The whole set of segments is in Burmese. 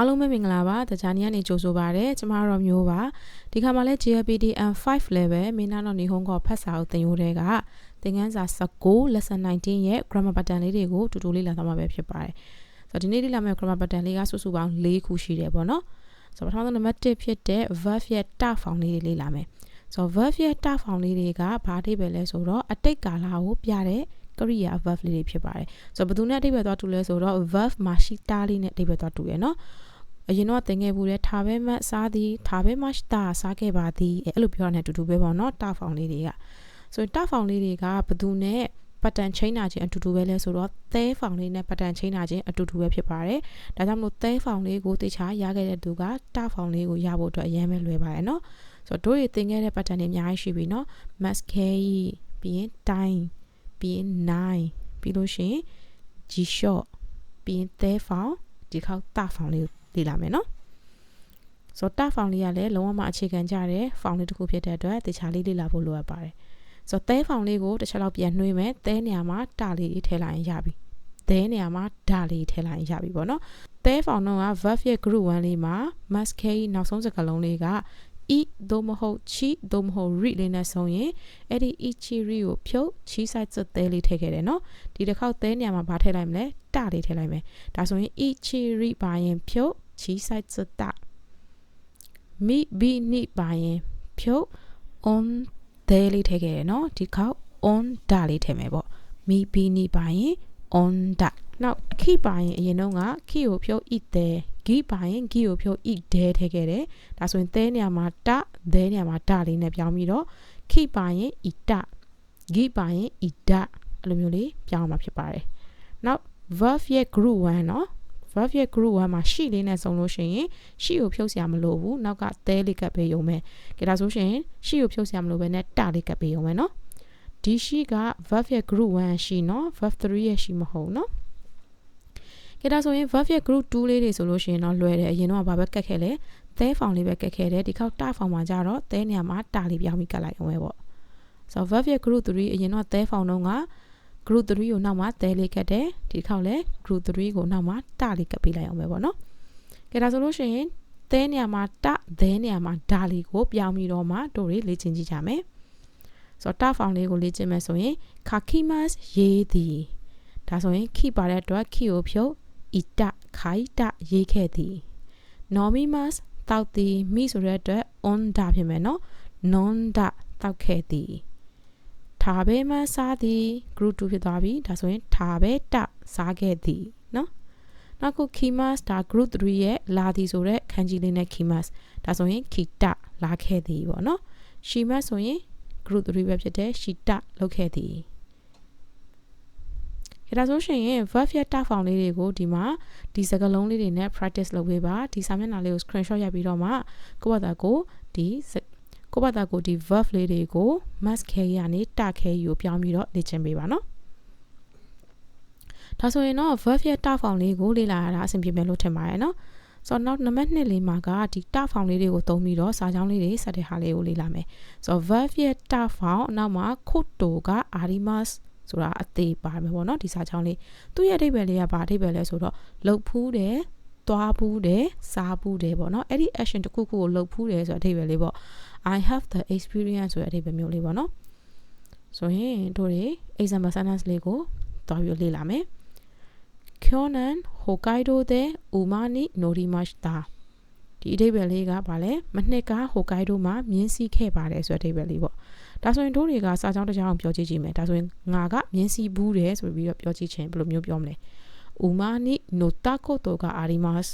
အားလုံးပဲမင်္ဂလာပါတကြနီကနေကြိုဆိုပါရစေကျမတို့မျိုးပါဒီခါမှာလဲ GLPDM 5 level မင်းနာတော့နေဟောကဖတ်စာကိုသင်ရိုးတဲ့ကသင်ခန်းစာ19 lesson 19ရဲ့ grammar pattern လေးတွေကိုတူတူလေးလာသွားမှာပဲဖြစ်ပါတယ်ဆိုတော့ဒီနေ့လေ့လာမယ့် grammar pattern လေးကစုစုပေါင်း၄ခုရှိတယ်ပေါ့နော်ဆိုတော့ပထမဆုံးနံပါတ်1ဖြစ်တဲ့ verb ရဲ့ ta form လေးတွေလေ့လာမယ်ဆိုတော့ verb ရဲ့ ta form လေးတွေကဘာအဓိပ္ပာယ်လဲဆိုတော့အတိတ်ကာလကိုပြတဲ့ကရိယာ verb လေးတွေဖြစ်ပါတယ်ဆိုတော့ဘယ်သူနဲ့အဓိပ္ပာယ်သွားတူလဲဆိုတော့ verb မှာရှိတာလေးနဲ့အဓိပ္ပာယ်သွားတူရယ်နော် အရင်တော့သင်ခဲ့ဘူးတဲ့ထားပဲမစားသည်ထားပဲမရှိတာစားခဲ့ပါသည်အဲ့လိုပြောရတဲ့အတူတူပဲပေါ့နော်တာဖောင်လေးတွေကဆိုတာဖောင်လေးတွေကဘသူနဲ့ပတ်တန်ချိန်တာချင်းအတူတူပဲလဲဆိုတော့သဲဖောင်လေးနဲ့ပတ်တန်ချိန်တာချင်းအတူတူပဲဖြစ်ပါတယ်။ဒါကြောင့်မလို့သဲဖောင်လေးကိုတေချာရခဲ့တဲ့သူကတာဖောင်လေးကိုရဖို့အတွက်အရင်ပဲလွယ်ပါတယ်နော်။ဆိုတော့တို့ရသင်ခဲ့တဲ့ပတ်တန်တွေအများကြီးရှိပြီနော်။ mask carry ပြီးရင် time ပြီးရင် nine ပြီးလို့ရှိရင် G short ပြီးရင်သဲဖောင်ဒီခေါက်တာဖောင်လေးကို လေ့လာမယ်နော်ဆိုတော့တာဖောင်လေးကလည်းလုံးဝမှအခြေခံကြတဲ့ဖောင်လေးတစ်ခုဖြစ်တဲ့အတွက်တခြားလေးလေ့လာဖို့လိုအပ်ပါတယ်ဆိုတော့သဲဖောင်လေးကိုတစ်ချက်လောက်ပြန်နှွှေးမယ်သဲနေရာမှာတာလေးထည့်လိုက်ရင်ရပြီသဲနေရာမှာဓာလေးထည့်လိုက်ရင်ရပြီပေါ့နော်သဲဖောင်တော့က verb ရဲ့ group 1လေးမှာ must carry နောက်ဆုံးစကားလုံးလေးက e သို့မဟုတ် chi သို့မဟုတ် re လေးနဲ့ဆုံးရင်အဲ့ဒီ e chi re ကိုဖြုတ် chi side စသဲလေးထည့်ခဲ့တယ်နော်ဒီတစ်ခေါက်သဲနေရာမှာဘာထည့်လိုက်မလဲတလေးထည့်လိုက်မယ်ဒါဆိုရင် e chi re ပါရင်ဖြုတ် chi side စတမိဘိနိပါရင်ဖြုတ် on သဲလေးထည့်ခဲ့တယ်နော်ဒီခေါက် on ဒလေးထည့်မယ်ပေါ့မိဘိနိပါရင် on ဒ နောက်ခိပါရင်အရင်တော့ကခိကိုဖြုတ် i သဲဂိပါရင်ဂိကိုဖြုတ် i ဒဲထည့်ခဲ့တယ်ဒါဆိုရင်သဲနေရာမှာတဒဲနေရာမှာဒလေးနဲ့ပြောင်းပြီးတော့ခိပါရင် i တဂိပါရင် i ဒအဲ့လိုမျိုးလေးပြောင်းမှာဖြစ်ပါတယ်နောက် verb ရဲ့ group 1เนาะ verb ရဲ့ group 1မှာရှိလေးနဲ့စုံလို့ရှိရင်ရှိကိုဖြုတ်စရာမလိုဘူးနောက်ကသဲလေးကပ်ပေးရုံပဲကြဒါဆိုရှင်ရှိကိုဖြုတ်စရာမလိုဘဲနဲ့တလေးကပ်ပေးရုံပဲเนาะဒီရှိက verb ရဲ့ group 1ရှိเนาะ verb 3ရဲ့ရှိမဟုတ်เนาะ ကြဒါဆိုရင် verb ရဲ့ group 2လေးတွေဆိုလို့ရှိရင်တော့လွယ်တယ်အရင်တော့ဘာပဲကတ်ခဲ့လဲသဲဖောင်လေးပဲကတ်ခဲ့တယ်ဒီခေါက်တဖောင်မှာကြတော့သဲနေရာမှာတာလေးပြောင်းပြီးကတ်လိုက်အောင်ပဲပေါ့ဆိုတော့ verb ရဲ့ group 3အရင်တော့သဲဖောင်တော့က group 3ကိုနောက်မှသဲလေးကတ်တယ်ဒီခေါက်လဲ group 3ကိုနောက်မှတလေးကတ်ပေးလိုက်အောင်ပဲပေါ့နော်ကဲဒါဆိုလို့ရှိရင်သဲနေရာမှာတသဲနေရာမှာဓာလေးကိုပြောင်းပြီးတော့မှတို့တွေလေ့ကျင့်ကြည့်ကြမယ်ဆိုတော့တဖောင်လေးကိုလေ့ကျင့်မယ်ဆိုရင် kakimas ရေးသည်ဒါဆိုရင် ki ပါတဲ့အတွက် ki ကိုဖြုတ် ita kaita ရေးခဲ့သည် nomimas တောက်သည်မိဆိုတဲ့အတွက် on ဒါဖြစ်မယ်နော် non ဒါတောက်ခဲ့သည်ထားပဲမစားသည် group 2ဖြစ်သွားပြီဒါဆိုရင်ထားပဲတစားခဲ့သည်နော်နောက်ခု kimas ဒါ group 3ရဲ့လာသည်ဆိုတဲ့ခန်းကြီးလေးနဲ့ kimas ဒါဆိုရင် kita လာခဲ့သည်ပေါ့နော် shimas ဆိုရင် group 3ပဲဖြစ်တဲ့ shita လုပ်ခဲ့သည် ဒါဆိုရှင်ရင် verb ရဲ့ ta form လေးတွေကိုဒီမှာဒီစကားလုံးလေးတွေနဲ့ practice လုပ်ပေးပါဒီစာမျက်နှာလေးကို screenshot ရိုက်ပြီးတော့မှကိုယ့်ဘာသာကိုဒီကိုယ့်ဘာသာကိုဒီ verb လေးတွေကို must carry ကနေတ carry ကိုပြောင်းပြီးတော့လေ့ကျင့်ပေးပါနော်ဒါဆိုရင်တော့ verb ရဲ့ ta form လေးကိုလေ့လာရတာအဆင်ပြေမယ်လို့ထင်ပါတယ်နော်ဆိုတော့နောက်နံပါတ်2လေးမှာကဒီ ta form လေးတွေကိုသုံးပြီးတော့စာကြောင်းလေးတွေဆက်တဲ့ဟာလေးကိုလေ့လာမယ်ဆိုတော့ verb ရဲ့ ta form နောက်မှာ koto က arimas ဆိုတာအသေးပါမယ်ပေါ့နော်ဒီစာချောင်းလေးသူ့ရဲ့အဓိပ္ပာယ်လေးကဘာအဓိပ္ပာယ်လဲဆိုတော့လှုပ်ဖူးတယ်သွားဘူးတယ်စားဘူးတယ်ပေါ့နော်အဲ့ဒီ action တစ်ခုခုကိုလုပ်ဖူးတယ်ဆိုတဲ့အဓိပ္ပာယ်လေးပေါ့ I have the experience ဆိုတဲ့အဓိပ္ပာယ်မျိုးလေးပေါ့နော်ဆိုရင်တို့တွေ example sentence လေးကိုတွားပြီးလေ့လာမယ် Kyonan Hokkaido de umani norimashita ဒီအဓိပ္ပာယ်လေးကဗာလဲမနှစ်က Hokkaido မှာမြင်းစီးခဲ့ပါတယ်ဆိုတဲ့အဓိပ္ပာယ်လေးပေါ့ ဒါဆိုရင်တို့တွေကစာကြောင်းတစ်ကြောင်းပြောကြည့်ကြည့်မယ်ဒါဆိုရင်ငါကမြင်းစည်းဘူးတယ်ဆိုပြီးတော့ပြောကြည့်ချင်းဘယ်လိုမျိုးပြောမလဲဥမာနိနိုတာကိုတိုကအာရီမတ်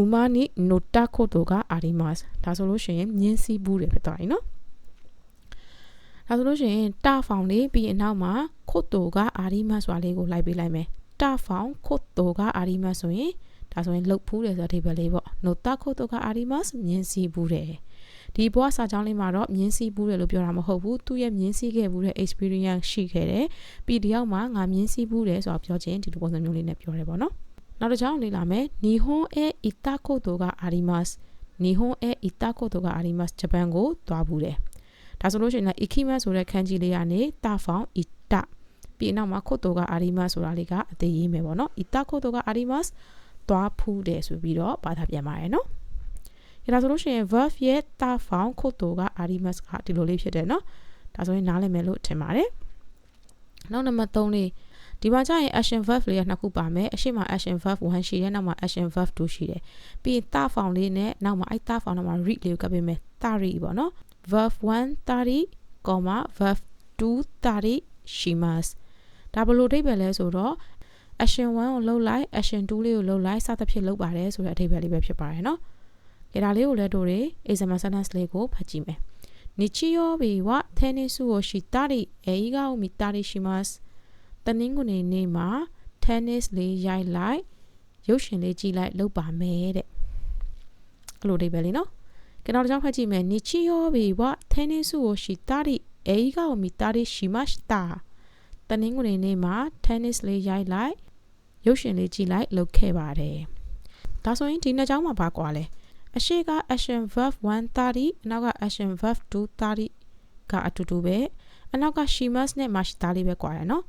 ဥမာနိနိုတာကိုတိုကအာရီမတ်ဒါဆိုလို့ရှိရင်မြင်းစည်းဘူးတယ်ဖြစ်သွားပြီနော်ဒါဆိုလို့ရှိရင်တာဖောင်လေးပြီးရင်နောက်မှာခုတ်တိုကအာရီမတ်ဆိုတာလေးကိုလိုက်ပေးလိုက်မယ်တာဖောင်ခုတ်တိုကအာရီမတ်ဆိုရင်ဒါဆိုရင်လှုပ်ဖူးတယ်ဆိုတဲ့အဓိပ္ပာယ်လေးပေါ့နိုတာခုတ်တိုကအာရီမတ်မြင်းစည်းဘူးတယ် ဒီဘွားစာကြောင်းလေးမှာတော့မြင်းစည်းဘူးတယ်လို့ပြောတာမဟုတ်ဘူးသူ့ရဲ့မြင်းစည်းခဲ့ဘူးတဲ့ experience ရှိခဲ့တယ်ပြီးတယောက်မှငါမြင်းစည်းဘူးတယ်ဆိုတော့ပြောချင်းဒီလိုပုံစံမျိုးလေးနဲ့ပြောတယ်ပေါ့နော်နောက်တစ်ကြောင်းလေးလာမယ်နီဟွန်အဲအီတာကိုတိုကအာရီမတ်နီဟွန်အဲအီတာကိုတိုကအာရီမတ်ဂျပန်ကိုသွားဘူးတယ်ဒါဆိုလို့ရှိရင်လည်း ikimas ဆိုတဲ့ခန်းကြီးလေးကနေတာဖောင် ita ပြီးနောက်မှာခုတ်တိုကအာရီမတ်ဆိုတာလေးကအသေးရေးမယ်ပေါ့နော် ita ခုတ်တိုကအာရီမတ်သွားဖူးတယ်ဆိုပြီးတော့ဘာသာပြန်ပါတယ်နော်။ ဒါဆိုလို့ရှိရင် verb ရဲ့တာဖောင်ခုတ်တိုက arimas ကဒီလိုလေးဖြစ်တယ်နော်။ဒါဆိုရင်နားလည်မယ်လို့ထင်ပါတယ်။နောက်နံပါတ်3လေးဒီမှာကျရင် action verb လေးကနှစ်ခုပါမယ်အရှိမ action verb 1ရှိတယ်နောက်မှာ action verb 2ရှိတယ်ပြီးရင်တာဖောင်လေးနဲ့နောက်မှာအဲ့တာဖောင်နောက်မှာ read လေးကိုကပ်ပေးမယ်30ပေါ့နော် verb 1 30 verb 2 30ရှိမတ်ဒါဘလို့အဓိပ္ပာယ်လဲဆိုတော့ action 1ကိုလှုပ်လိုက် action 2လေးကိုလှုပ်လိုက်စသဖြင့်လှုပ်ပါတယ်ဆိုတဲ့အဓိပ္ပာယ်လေးပဲဖြစ်ပါတယ်နော်။ ကြဒါလေးကိုလည်းတို့တွေ example sentence လေးကိုဖတ်ကြည့်မယ်။日曜日はテニスをしたり映画を見たりします။တနင်္ဂနွေနေ့မှာ tennis လေးရိုက်လိုက်ရုပ်ရှင်လေးကြည့်လိုက်လုပ်ပါမယ်တဲ့အဲ့လိုအိပဲလေနော်ကျွန်တော်တို့ကြောင့်ဖတ်ကြည့်မယ်日曜日はテニスをしたり映画を見たりしましたတနင်္ဂနွေနေ့မှာ tennis လေးရိုက်လိုက်ရုပ်ရှင်လေးကြည့်လိုက်လုပ်ခဲ့ပါတယ်ဒါဆိုရင်ဒီနှစ်ကြောင်းမှာဘာကွာလဲ အရှိက action verb 130အနောက်က action verb 230ကအတူတူပဲအနောက်က she must နဲ့ must တာလေးပဲကွာတယ်နော်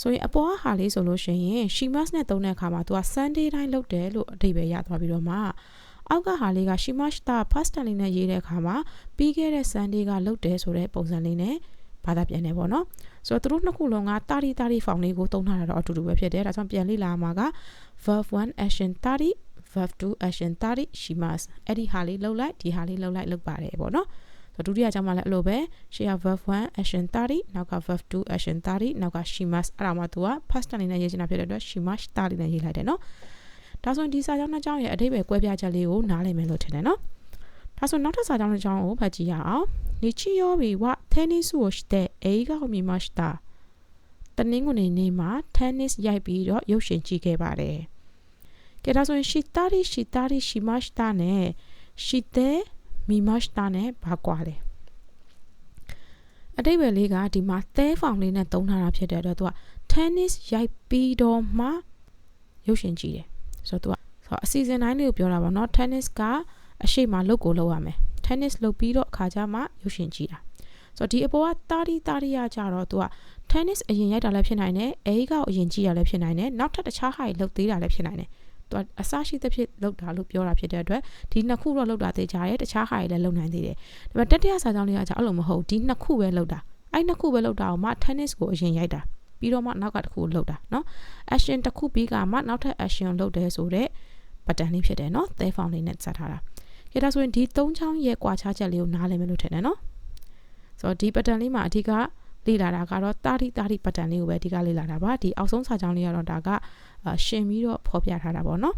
ဆိုရင်အပေါ်ကဟာလေးဆိုလို့ရှိရင် she must နဲ့သုံးတဲ့အခါမှာ तू က Sunday တိုင်းလုပ်တယ်လို့အဓိပ္ပာယ်ရသွားပြီးတော့မှအောက်ကဟာလေးက she must တာ past tense လေးနဲ့ရေးတဲ့အခါမှာပြီးခဲ့တဲ့ Sunday ကလုပ်တယ်ဆိုတဲ့ပုံစံလေးနဲ့ဘာသာပြန်နေပေါ့နော်ဆိုတော့သူတို့နှစ်ခုလုံးကတာရီတာရီဖောင်လေးကိုသုံးထားတာတော့အတူတူပဲဖြစ်တယ်ဒါကြောင့်ပြန်လေ့လာမှာက verb 1 action တာရီ verb to action 30ရှိますအဲ့ဒီဟာလေးလှုပ်လိုက်ဒီဟာလေးလှုပ်လိုက်လုပ်ပါတယ်ပေါ့နော်ဆိုဒုတိယကြောင့်မှလည်းအဲ့လိုပဲရှေ့က verb 1 action 30နောက်က verb 2 action 30နောက်က she must အဲ့ဒါမှသူက past tense နဲ့ရေးချင်တာဖြစ်တဲ့အတွက် she must 30နဲ့ရေးလိုက်တယ်နော်ဒါဆိုရင်ဒီစာကြောင်းနှစ်ကြောင်းရဲ့အဓိပ္ပာယ်ကွဲပြားချက်လေးကိုနားလည်မယ်လို့ထင်တယ်နော်ဒါဆိုနောက်ထပ်စာကြောင်းတစ်ကြောင်းကိုဖတ်ကြည့်ရအောင်နေချီယောဘီဝတဲနစ်ကိုတဲ့အေးကောမြင်မရှတာတနင်္ဂနွေနေ့မှာ tennis ရိုက်ပြီးတော့ရုပ်ရှင်ကြည့်ခဲ့ပါတယ် ကဲဒါဆိုရင် shitari shitari shimashita နဲ့ shite မီမတ်တာနဲ့ဘာကွာလဲအတိတ်ပဲလေးကဒီမှာသဲဖောင်လေးနဲ့သုံးထားတာဖြစ်တဲ့အတွက်သူက tennis ရိုက်ပြီးတော့မှရုပ်ရှင်ကြည့်တယ်ဆိုတော့သူကဆိုအစီအစဉ်တိုင်းလေးကိုပြောတာပေါ့နော် tennis ကအရှိမလုတ်ကိုလောက်ရမယ် tennis လုတ်ပြီးတော့အခါကျမှရုပ်ရှင်ကြည့်တာဆိုတော့ဒီအပေါ်ကတာရီတာရီရကြတော့သူက tennis အရင်ရိုက်တာလည်းဖြစ်နိုင်တယ်အဲကိုအရင်ကြည့်ရလည်းဖြစ်နိုင်တယ်နောက်ထပ်တခြားဟာတွေလုတ်သေးတာလည်းဖြစ်နိုင်တယ် သူအစရှိသဖြင့်လောက်တာလို့ပြောတာဖြစ်တဲ့အတွက်ဒီနှစ်ခုတော့လောက်တာသိကြရဲတခြားဟာတွေလည်းလုံနိုင်သေးတယ်ဒါပေမဲ့တတိယစာကြောင်းလေးကကြာအဲ့လိုမဟုတ်ဒီနှစ်ခုပဲလောက်တာအဲ့နှစ်ခုပဲလောက်တာကိုမှ tennis ကိုအရင်ရိုက်တာပြီးတော့မှနောက်ကတစ်ခုလောက်တာเนาะ action တစ်ခုပြီးကမှနောက်ထပ် action လုပ်တယ်ဆိုတော့ pattern လေးဖြစ်တယ်เนาะသဲဖောင်လေးနဲ့စထားတာခေဒါဆိုရင်ဒီ၃ချောင်းရဲ့ကွာခြားချက်လေးကိုနားလည်မယ်လို့ထင်တယ်เนาะဆိုတော့ဒီ pattern လေးမှာအဓိက လေ့လာတာကတော့တာရီတာရီ pattern လေးကိုပဲအဓိကလေ့လာတာပါဒီအောက်ဆုံးစာကြောင်းလေးကတော့ဒါကရှင်ပြီးတော့ဖော်ပြထားတာပေါ့နော်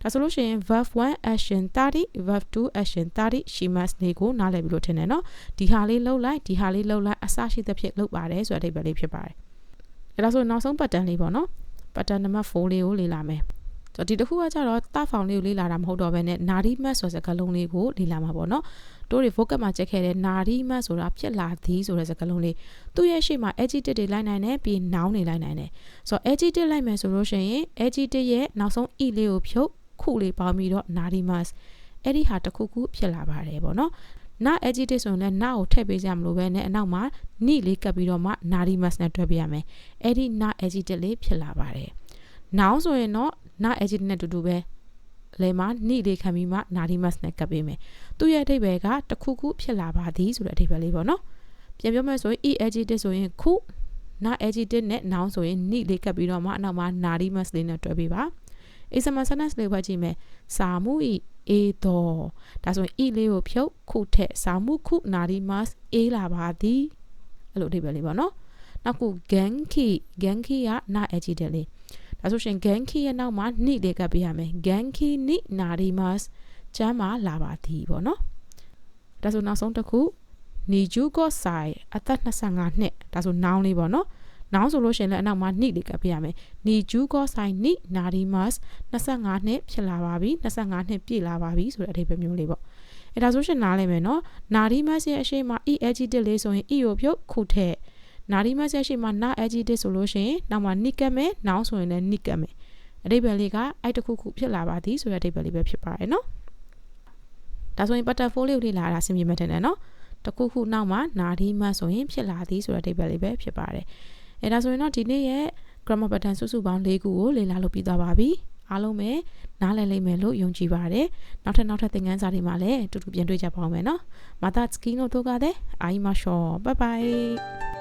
ဒါဆိုလို့ရှိရင် verb 1 action 30 verb 2 action 30 she must နေကိုနားလည်ပြီလို့ထင်တယ်နော်ဒီဟာလေးလှုပ်လိုက်ဒီဟာလေးလှုပ်လိုက်အစရှိသဖြင့်လှုပ်ပါတယ်ဆိုတဲ့အဓိပ္ပာယ်လေးဖြစ်ပါတယ်အဲဒါဆိုနောက်ဆုံး pattern လေးပေါ့နော် pattern နံပါတ်4လေးကိုလေ့လာမယ် ဆိုတော့ဒီတစ်ခုကကြတော့တဖောင်လေးကိုလေ့လာတာမဟုတ်တော့ဘဲနဲ့နာရီမတ်ဆိုတဲ့စကားလုံးလေးကိုလေ့လာမှာပေါ့နော်တို့တွေ vocab မှာချက်ခဲ့တဲ့နာရီမတ်ဆိုတာဖြစ်လာသည်ဆိုတဲ့စကားလုံးလေးသူ့ရဲ့ရှေ့မှာ adjective တွေလိုက်နိုင်တယ်ပြီး noun တွေလိုက်နိုင်တယ်ဆိုတော့ adjective လိုက်မယ်ဆိုလို့ရှိရင် adjective ရဲ့နောက်ဆုံး e လေးကိုဖြုတ်ခုလေးပေါင်းပြီးတော့နာရီမတ်အဲ့ဒီဟာတစ်ခုခုဖြစ်လာပါတယ်ပေါ့နော်နာ adjective ဆိုရင်လည်းနာကိုထည့်ပေးကြမလို့ပဲနဲ့အနောက်မှာနိလေးကပ်ပြီးတော့မှနာရီမတ်နဲ့တွဲပြရမယ်အဲ့ဒီနာ adjective လေးဖြစ်လာပါတယ် noun ဆိုရင်တော့ နာ adjective နဲ့တူတူပဲလဲမှာနိလေးခံပြီးမှနာဒီမတ်နဲ့ကပ်ပေးမယ်သူ့ရဲ့အဓိပ္ပာယ်ကတခုခုဖြစ်လာပါသည်ဆိုတဲ့အဓိပ္ပာယ်လေးပေါ့နော်ပြန်ပြောမယ်ဆိုရင် e adjective ဆိုရင်ခုနာ adjective နဲ့ noun ဆိုရင်နိလေးကပ်ပြီးတော့မှအနောက်မှာနာဒီမတ်လေးနဲ့တွဲပေးပါ example sentence လေးဝတ်ကြည့်မယ်စာမှုဤအေးတော့ဒါဆိုရင် e လေးကိုဖြုတ်ခုထက်စာမှုခုနာဒီမတ်အေးလာပါသည်အဲ့လိုအဓိပ္ပာယ်လေးပေါ့နော်နောက်ခု ganki ganki ကနာ adjective လေး ဒါဆိုရှင် ganki ရဲ့နောက်မှာနိလေးကပ်ပေးရမယ် ganki ni narimas ကျမ်းမှာလာပါသည်ပေါ့နော်ဒါဆိုနောက်ဆုံးတစ်ခုနီဂျူကိုဆိုင်အသက်25နှစ်ဒါဆို noun လေးပေါ့နော် noun ဆိုလို့ရှိရင်လည်းအနောက်မှာနိလေးကပ်ပေးရမယ်နီဂျူကိုဆိုင်နိနာရီမတ်25နှစ်ဖြစ်လာပါပြီ25နှစ်ပြည့်လာပါပြီဆိုတဲ့အဓိပ္ပာယ်မျိုးလေးပေါ့အဲဒါဆိုရှင်နားလည်မယ်နော်နာရီမတ်ရဲ့အရှိမ e adjective လေးဆိုရင် e ကိုဖြုတ်ခုထည့် နာရီမဆက်ရှိမှာနာ adjective ဆိုလို့ရှိရင်နောက်မှာ nick ကမယ် noun ဆိုရင်လည်း nick ကမယ်အဓိပ္ပာယ်လေးကအဲ့တခုခုဖြစ်လာပါသည်ဆိုတဲ့အဓိပ္ပာယ်လေးပဲဖြစ်ပါတယ်နော်ဒါဆိုရင် pattern 4လေးကိုလေ့လာတာဆင်ပြေမှတ်တယ်နော်တခုခုနောက်မှာနာဒီမတ်ဆိုရင်ဖြစ်လာသည်ဆိုတဲ့အဓိပ္ပာယ်လေးပဲဖြစ်ပါတယ်အဲဒါဆိုရင်တော့ဒီနေ့ရဲ့ grammar pattern စုစုပေါင်း၄ခုကိုလေ့လာလုပ်ပြီးသွားပါပြီအားလုံးပဲနားလည်လိမ့်မယ်လို့ယုံကြည်ပါတယ်နောက်ထပ်နောက်ထပ်သင်ခန်းစာတွေမှာလည်းအတူတူပြန်တွေ့ကြပါအောင်မယ်နော်မာတာစကီနိုတို့ကတဲ့အိုင်မရှောဘိုင်ဘိုင်